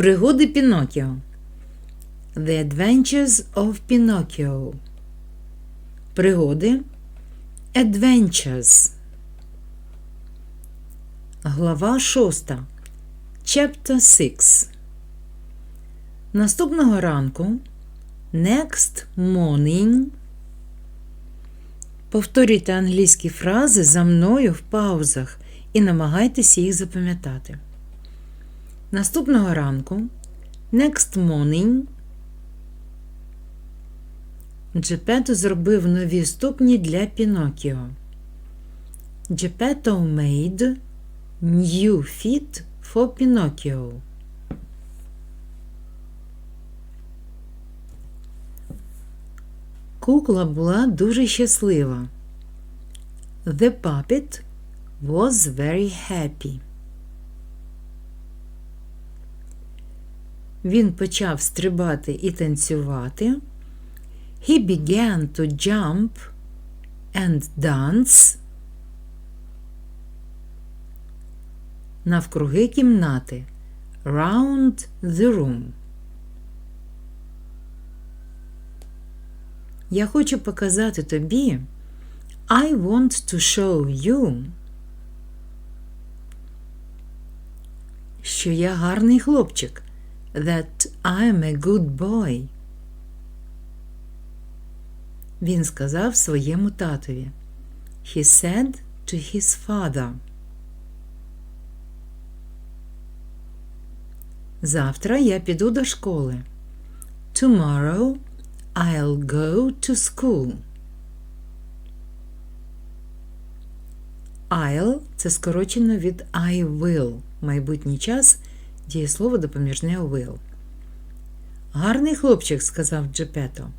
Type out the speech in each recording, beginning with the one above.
Пригоди Пінокіо. The Adventures of Pinocchio. Пригоди Adventures. Глава 6. Chapter 6. Наступного ранку. Next morning. Повторюйте англійські фрази за мною в паузах і намагайтеся їх запам'ятати. Наступного ранку. Next morning. Джепето зробив нові ступні для Пінокіо. Geppetto made new feet for Pinocchio. Кукла була дуже щаслива. The puppet was very happy. Він почав стрибати і танцювати. He began to jump and dance навкруги кімнати round the room. Я хочу показати тобі I want to show you, що я гарний хлопчик that I'm a good boy. Він сказав своєму татові. He said to his father. Завтра я піду до школи. Tomorrow I'll go to school. I'll – це скорочено від I will. Майбутній час дієслово допоміжне will. Гарний хлопчик, сказав Джепето.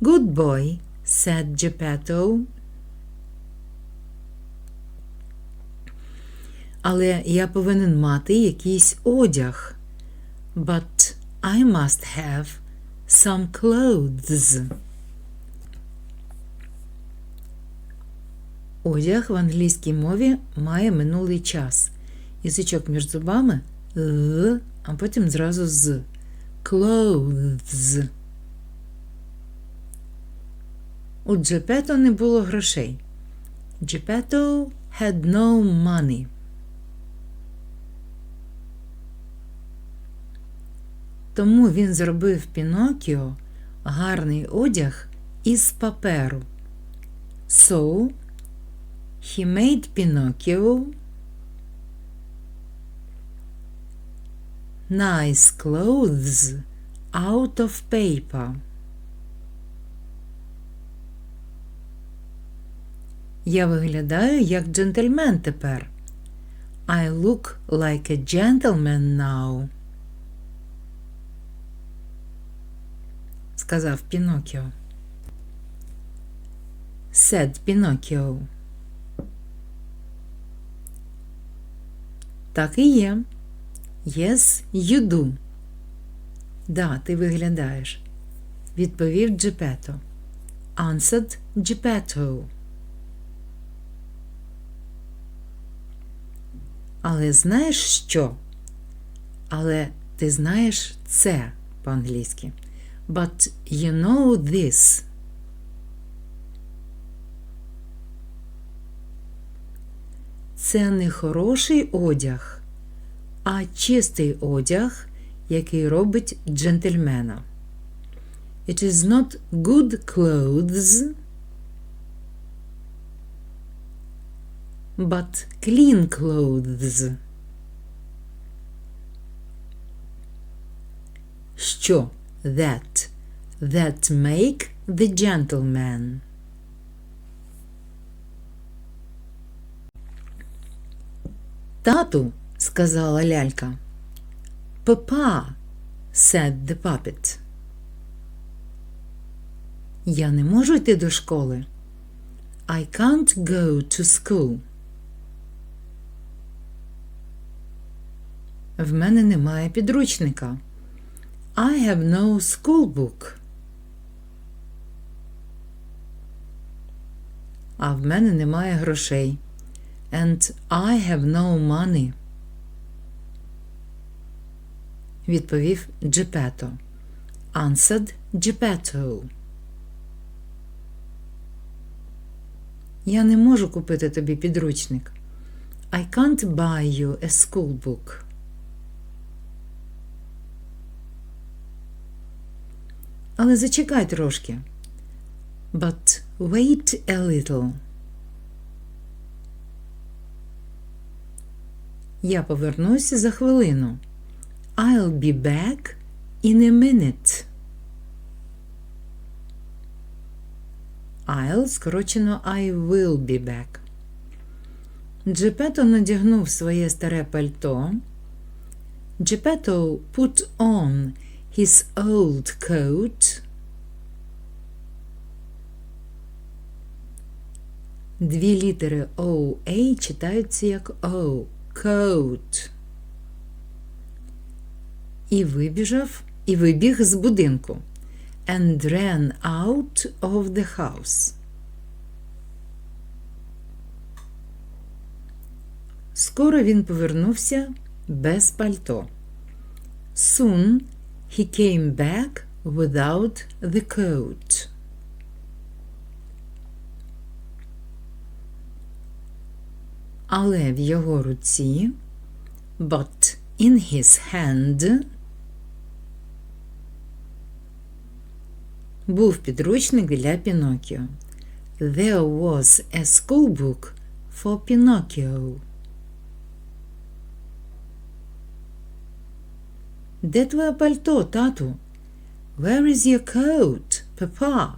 Good boy, said Geppetto. Але я повинен мати якийсь одяг. But I must have some clothes. Одяг в англійській мові має минулий час. Язичок між зубами «л», а потім зразу з. Clothes. У Джепето не було грошей. Geppetto had no money. Тому він зробив Пінокіо гарний одяг із паперу. So, he made Pinocchio nice clothes out of paper. Я виглядаю як джентльмен тепер. I look like a gentleman now. сказав Пінокіо. Said Пінокіо. Так і є. Yes, you do. Да, ти виглядаєш. Відповів Джепето. Answered Geppetto. Але знаєш що? Але ти знаєш це по-англійськи. But you know this. Це не хороший одяг, а чистий одяг, який робить джентльмена. It is not good clothes, but clean clothes. Що that? That make the gentleman. Тату, сказала лялька. Папа, said the puppet. Я не можу йти до школи. I can't go to school. В мене немає підручника. I have no school book. А в мене немає грошей. And I have no money. Відповів Джепето. Answered Geppetto. Я не можу купити тобі підручник. I can't buy you a school book. Але зачекай трошки. But wait a little. Я повернуся за хвилину. I'll be back in a minute. I'll скорочено I will be back. Джепето надягнув своє старе пальто. Джепето put on his old coat. Дві літери OA читаються як O. Coat. І вибіжав, і вибіг з будинку. And ran out of the house. Скоро він повернувся без пальто. Soon he came back without the coat. Але в його руці, but in his hand, був підручник для Пінокіо. There was a schoolbook for Pinocchio. Де твоє пальто, тату? Where is your coat, papa?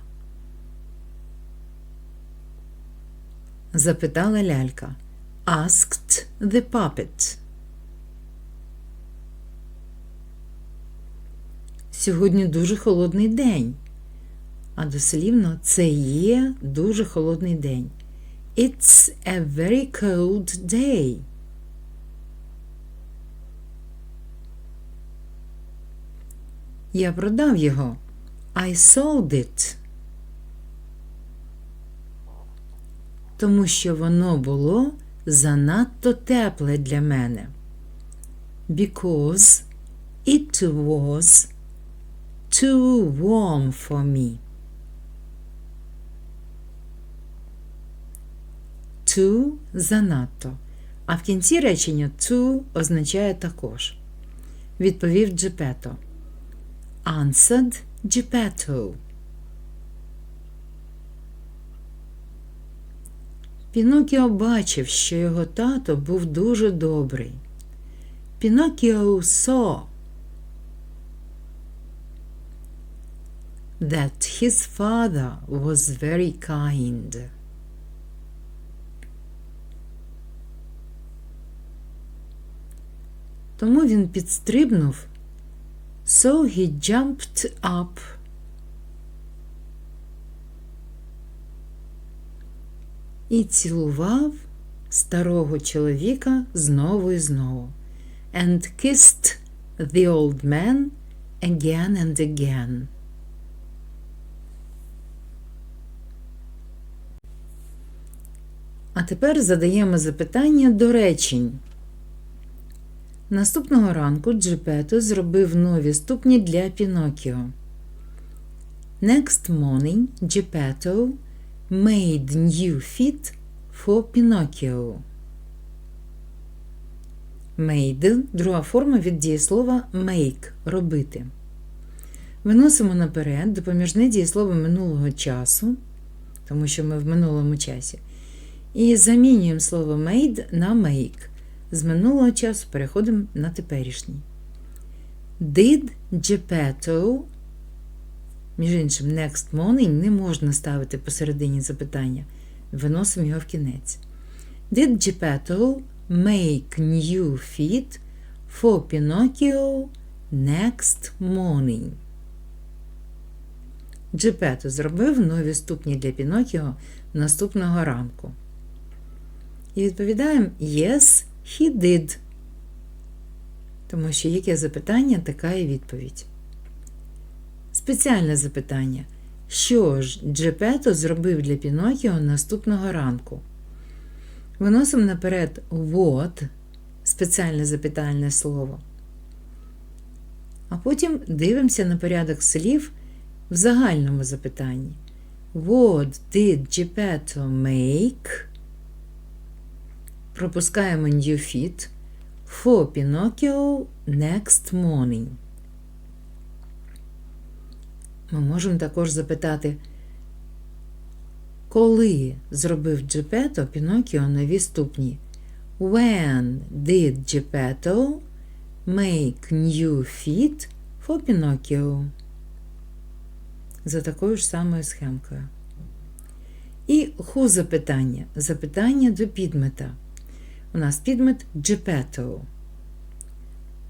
Запитала лялька. Asked the puppet. Сьогодні дуже холодний день. А дослівно це є дуже холодний день. It's a very cold day. Я продав його. I sold it. Тому що воно було занадто тепле для мене. Because it was too warm for me. Too занадто. А в кінці речення to означає також. Відповів Джепето. Answered Geppetto. Пінокіо бачив, що його тато був дуже добрий. Пінокіо saw that his father was very kind. Тому він підстрибнув So he jumped up. І цілував старого чоловіка знову і знову. And kissed the old man again and again. А тепер задаємо запитання до речень. Наступного ранку Джепето зробив нові ступні для Пінокіо. Next morning Geppetto made new feet for Pinocchio. Made – друга форма від дієслова make робити. Виносимо наперед допоміжне дієслово минулого часу, тому що ми в минулому часі, і замінюємо слово made на make. З минулого часу переходимо на теперішній. Did Geppetto, між іншим, next morning не можна ставити посередині запитання. Виносимо його в кінець. Did Geppetto make new feet for Pinocchio next morning? Джепето зробив нові ступні для Пінокіо наступного ранку. І відповідаємо Yes, he did. Тому що яке запитання, така і відповідь. Спеціальне запитання. Що ж Джепето зробив для Пінокіо наступного ранку? Виносимо наперед what, спеціальне запитальне слово. А потім дивимося на порядок слів в загальному запитанні. What did Geppetto make? Пропускаємо new fit for Pinocchio next morning. Ми можемо також запитати, коли зробив Джепето Пінокіо нові ступні? When did Geppetto make new feet for Pinocchio? За такою ж самою схемкою. І ху запитання. Запитання до підмета. У нас підмет Geppetto.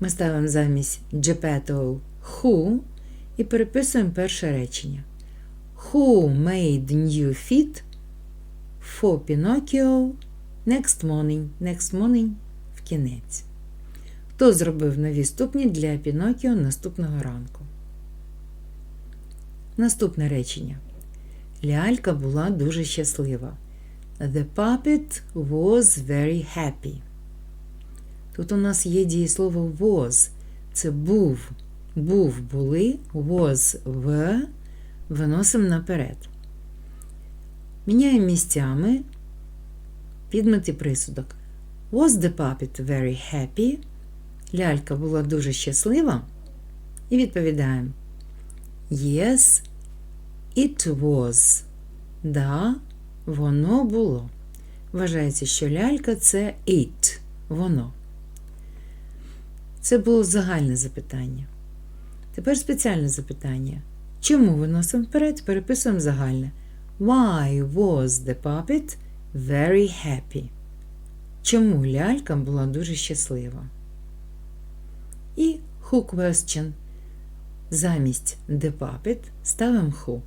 Ми ставимо замість Geppetto who і переписуємо перше речення. Who made new feet for Pinocchio next morning? Next morning в кінець. Хто зробив нові ступні для Пінокіо наступного ранку? Наступне речення. Лялька була дуже щаслива. The puppet was very happy. Тут у нас є дієслово was. Це був. Був, були, was в. Виносимо наперед. Міняємо місцями підмет і присудок. Was the puppet very happy? Лялька була дуже щаслива. І відповідаємо. Yes, it was. Да, воно було. Вважається, що лялька це it. Воно. Це було загальне запитання. Тепер спеціальне запитання. Чому виносимо вперед? Переписуємо загальне. Why was the puppet very happy? Чому лялька була дуже щаслива? І who question. Замість the puppet ставимо who.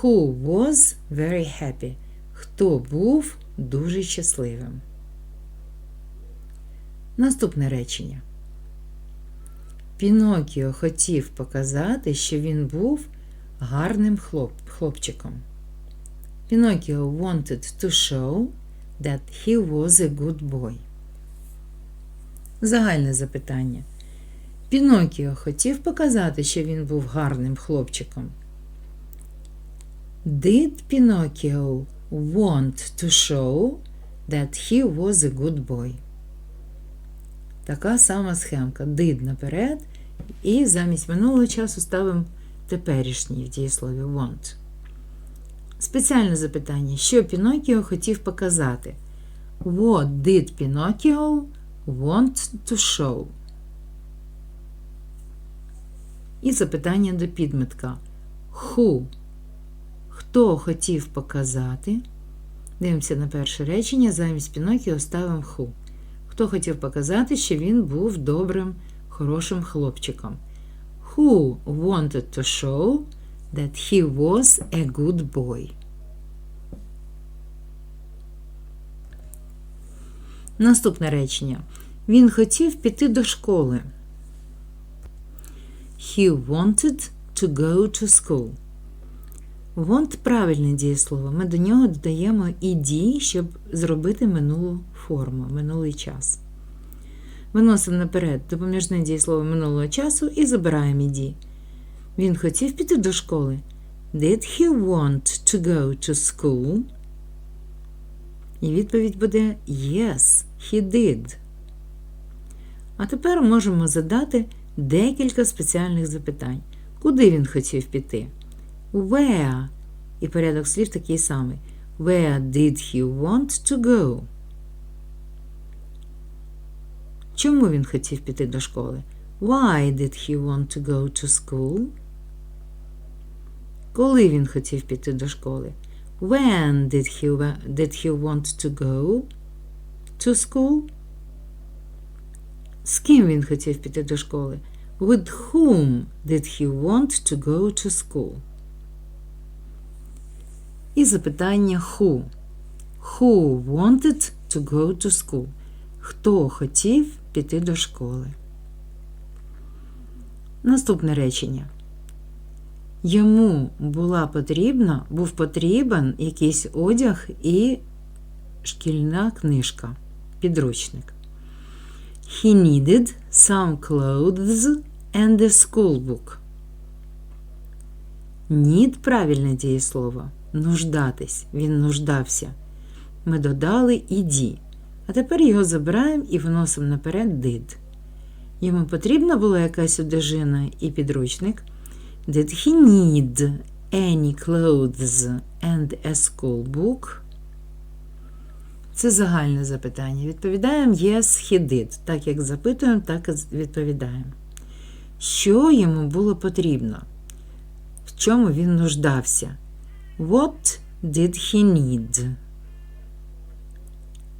Who was very happy? Хто був дуже щасливим? Наступне речення. Пінокіо хотів показати, що він був гарним хлоп, хлопчиком. Пінокіо wanted to show that he was a good boy. Загальне запитання. Пінокіо хотів показати, що він був гарним хлопчиком. Did Pinocchio want to show that he was a good boy? Така сама схемка. Did наперед, і замість минулого часу ставимо теперішній в дієслові want. Спеціальне запитання. Що Пінокіо хотів показати? What did Pinocchio want to show? І запитання до підметка. Who? Хто хотів показати? Дивимося на перше речення, замість Пінокіо ставимо who. Хто хотів показати, що він був добрим, хорошим хлопчиком. Who wanted to show that he was a good boy? Наступне речення. Він хотів піти до школи. He wanted to go to school. Want правильне дієслово. Ми до нього додаємо «ed», щоб зробити минулу форму, минулий час. Виносимо наперед допоміжне дієслово минулого часу і забираємо «ed». Він хотів піти до школи. Did he want to go to school? І відповідь буде Yes, he did. А тепер можемо задати декілька спеціальних запитань. Куди він хотів піти? Where? І порядок слів такий самий. Where did he want to go? Чому він хотів піти до школи? Why did he want to go to school? Коли він хотів піти до школи? When did he, did he want to go to school? З ким він хотів піти до школи? With whom did he want to go to school? І запитання who. Who wanted to go to school? Хто хотів піти до школи? Наступне речення. Йому була потрібна, був потрібен якийсь одяг і шкільна книжка, підручник. He needed some clothes and a school book. Need правильне дієслово. Нуждатись. Він нуждався. Ми додали іді. А тепер його забираємо і виносимо наперед did. Йому потрібна була якась одежина і підручник. Did he need any clothes and a school book? Це загальне запитання. Відповідаємо yes, he did. Так як запитуємо, так і відповідаємо. Що йому було потрібно? В чому він нуждався? What did he need?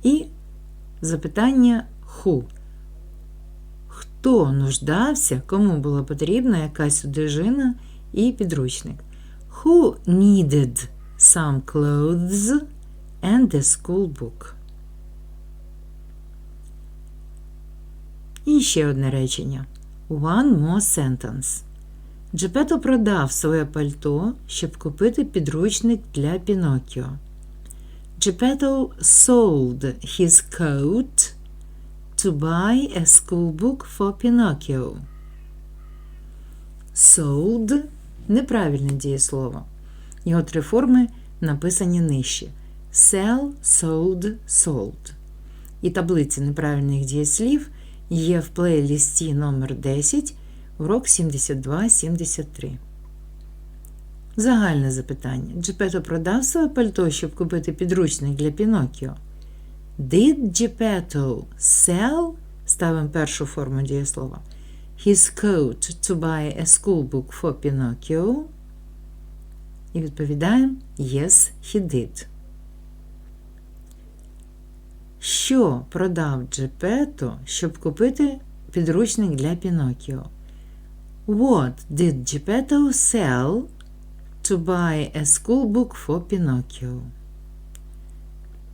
І запитання who. Хто нуждався, кому була потрібна якась одежина і підручник? Who needed some clothes and a school book? І ще одне речення. One more sentence. Джепето продав своє пальто, щоб купити підручник для Пінокіо. Geppetto sold his coat to buy a school book for Pinocchio. Sold неправильне дієслово. Його три форми написані нижче. Sell, sold, sold. І таблиці неправильних дієслів є в плейлісті номер 10 урок 72-73. Загальне запитання. Джепето продав своє пальто, щоб купити підручник для Пінокіо. Did Geppetto sell? Ставимо першу форму дієслова. His coat to buy a school book for Pinocchio. І відповідаємо Yes, he did. Що продав Джепето, щоб купити підручник для Пінокіо? What did Geppetto sell to buy a school book for Pinocchio?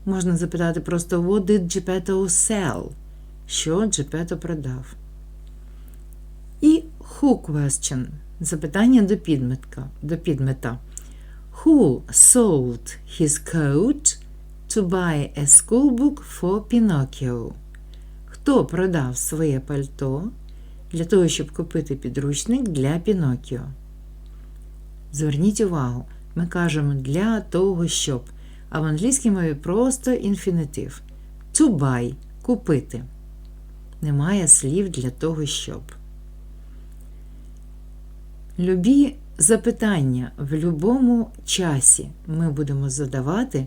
Можна запитати просто What did Geppetto sell? Що Джепето продав? І who question. Запитання до підметка, до підмета. Who sold his coat to buy a school book for Pinocchio? Хто продав своє пальто для того, щоб купити підручник для Пінокіо? Зверніть увагу, ми кажемо для того, щоб, а в англійській мові просто інфінитив. To buy купити. Немає слів для того, щоб. Любі запитання в будь-якому часі ми будемо задавати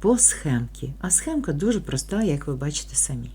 по схемці. А схемка дуже проста, як ви бачите самі.